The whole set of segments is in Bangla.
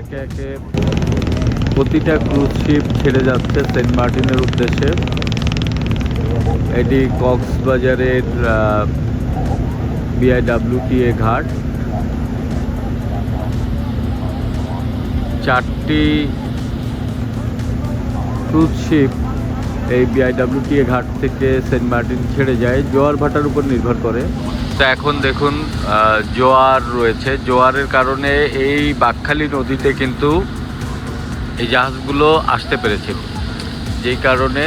একে প্রতিটা ক্রুজ শিপ ছেড়ে যাচ্ছে সেন্ট মার্টিনের উদ্দেশ্যে। এটি কক্সবাজারের বিআইডাব্লিউটিএ ঘাট। চারটি ক্রুজ শিপ এই বিআইডাব্লিউটিএ ঘাট থেকে সেন্ট মার্টিন ছেড়ে যায়। জোয়ার ভাটার উপর নির্ভর করে। তো এখন দেখুন জোয়ার রয়েছে। জোয়ারের কারণে এই বাকখালী নদীতে কিন্তু এই জাহাজগুলো আসতে পেরেছে। যেই কারণে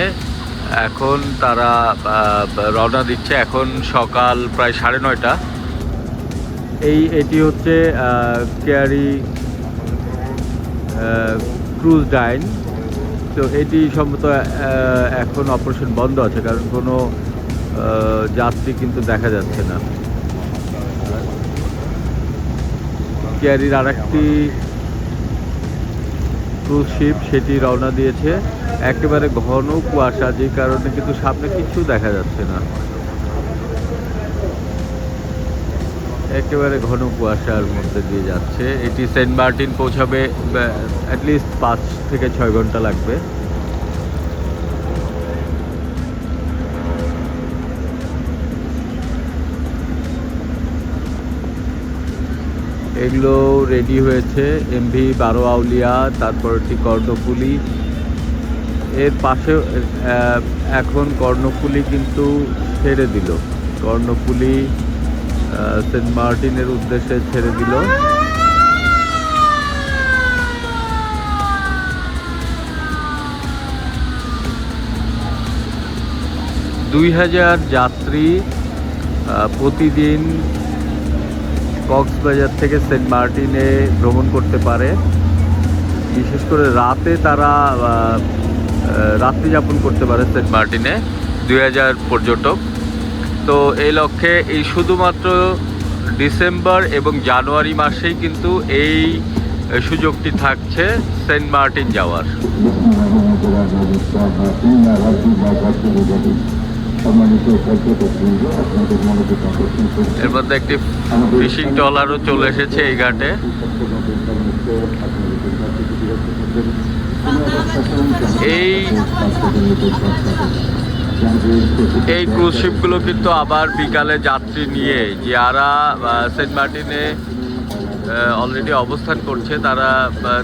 এখন তারা রওনা দিচ্ছে এখন সকাল প্রায় সাড়ে নয়টা। এই এটি হচ্ছে কেয়ারি ক্রুজ ডাইন। তো এটি সম্ভবত এখন অপারেশন বন্ধ আছে, কারণ কোনো যাত্রী কিন্তু দেখা যাচ্ছে না। কেয়ারির আর একটি ক্রুজ শিপ সেটি রওনা দিয়েছে। একেবারে ঘন কুয়াশা, যে কারণে কিন্তু সামনে কিছু দেখা যাচ্ছে না। একেবারে ঘন কুয়াশার মধ্যে দিয়ে যাচ্ছে। এটি সেন্ট মার্টিন পৌঁছাবে অ্যাটলিস্ট পাঁচ থেকে ছয় ঘণ্টা লাগবে। এগুলো রেডি হয়েছে এমভি বারো আউলিয়া তারপরটি কর্ণফুলি। এর পাশে এখন কর্ণফুলি কিন্তু ছেড়ে দিল। কর্ণফুলি সেন্ট মার্টিনের উদ্দেশ্যে ছেড়ে দিল। দুই হাজার যাত্রী প্রতিদিন কক্সবাজার থেকে সেন্ট মার্টিনে ভ্রমণ করতে পারে। বিশেষ করে রাতে তারা রাত্রি যাপন করতে পারে সেন্ট মার্টিনে, দুই হাজার পর্যটক। তো এই লক্ষ্যে এই শুধুমাত্র ডিসেম্বর এবং জানুয়ারি মাসেই কিন্তু এই সুযোগটি থাকছে সেন্ট মার্টিন যাওয়ার। এর মধ্যে একটি ফিশিং ট্রলারও চলে এসেছে এই ঘাটে। এই এই ক্রুজ শিপগুলো কিন্তু আবার বিকালে যাত্রী নিয়ে যারা আহ, সেন্ট মার্টিনে অলরেডি অবস্থান করছে তারা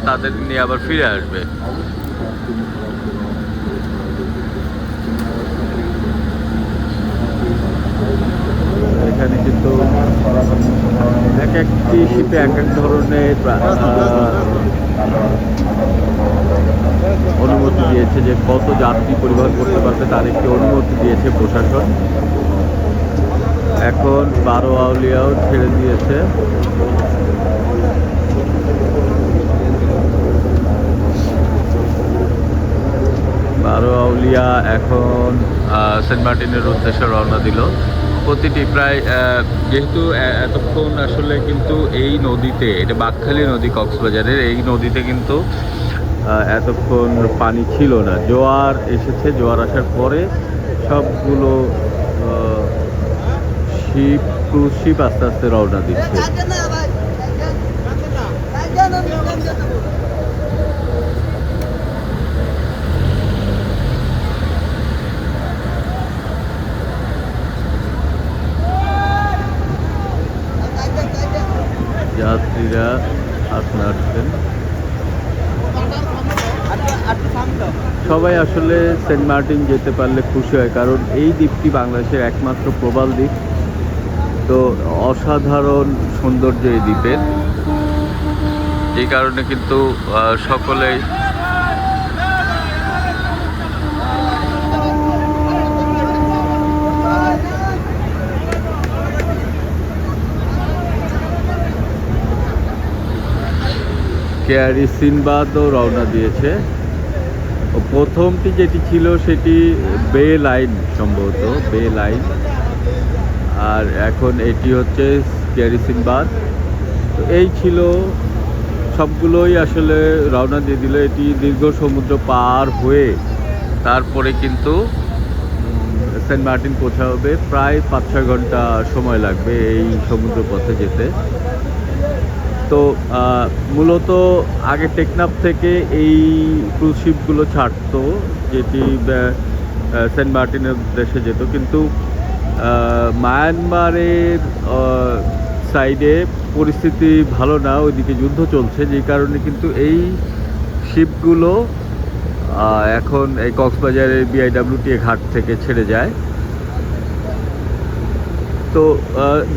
তাদের নিয়ে আবার ফিরে আসবে। এখানে কিন্তু এক একটি শিপে এক এক ধরনের অনুমতি দিয়েছে যে কত যাত্রী পরিবহন করতে পারবে তার একটি অনুমতি দিয়েছে প্রশাসন। এখন বারো আউলিয়াও ছেড়ে দিয়েছে। বারো আউলিয়া এখন সেন্ট মার্টিনের উদ্দেশ্যে রওনা দিল। প্রতিটি প্রায় যেহেতু এতক্ষণ আসলে কিন্তু এই নদীতে, এটা বাকখালী নদী, কক্সবাজারের এই নদীতে কিন্তু এতক্ষণ পানি ছিল না। জোয়ার এসেছে, জোয়ার আসার পরে সবগুলো শিপ, ক্রুজ শিপ আস্তে আস্তে রওনা দিচ্ছে। যাত্রীরা হাত আসছেন সবাই আসলে সেন্ট মার্টিন যেতে পারলে খুশি হয়, কারণ এই দ্বীপটি বাংলাদেশের একমাত্র প্রবাল দ্বীপ। তো অসাধারণ সৌন্দর্য এই দ্বীপের। এই কারণে কিন্তু সকলেই কেয়ারি সিনবাদও রওনা দিয়েছে। প্রথমটি যেটি ছিল সেটি বে লাইন সম্ভবত, বে লাইন। আর এখন এটি হচ্ছে কেয়ারি সিনবাদ। তো এই ছিল সবগুলোই আসলে রওনা দিয়ে দিল। এটি দীর্ঘ সমুদ্র পার হয়ে তারপরে কিন্তু সেন্ট মার্টিন পৌঁছাবে। প্রায় পাঁচ ছয় ঘণ্টা সময় লাগবে এই সমুদ্র পথে যেতে। তো মূলত আগে টেকনাফ থেকে এই ক্রুজ শিপগুলো ছাড়তো, যেটি সেন্ট মার্টিনের উদ্দেশ্যে যেত। কিন্তু মায়ানমারের সাইডে পরিস্থিতি ভালো না, ওইদিকে যুদ্ধ চলছে যে কারণে কিন্তু এই শিপগুলো এখন এই কক্সবাজারের বিআইডাব্লিউটি ঘাট থেকে ছেড়ে যায়। তো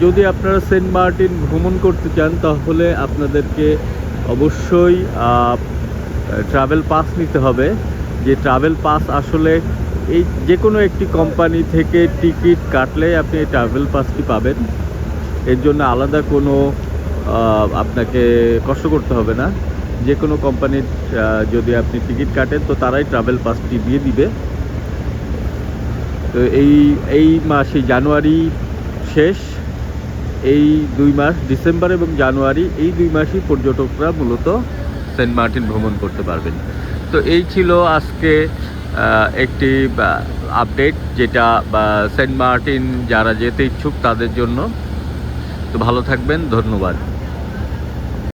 যদি আপনারা সেন্ট মার্টিন ভ্রমণ করতে চান, তাহলে আপনাদেরকে অবশ্যই ট্রাভেল পাস নিতে হবে। যে ট্রাভেল পাস আসলে এই যে কোনো একটি কোম্পানি থেকে টিকিট কাটলে আপনি এই ট্রাভেল পাসটি পাবেন। এর জন্য আলাদা কোনো আপনাকে কষ্ট করতে হবে না। যে কোনো কোম্পানির যদি আপনি টিকিট কাটেন, তো তারাই ট্রাভেল পাসটি দিয়ে দিবে। তো এই এই মাসে জানুয়ারি শেষ এই দুই মাস, ডিসেম্বর এবং জানুয়ারি, এই দুই মাসই পর্যটকরা মূলত সেন্ট মার্টিন ভ্রমণ করতে পারবেন। তো এই ছিল আজকে একটি আপডেট যেটা সেন্ট মার্টিন যারা যেতে ইচ্ছুক তাদের জন্য। তো ভালো থাকবেন, ধন্যবাদ।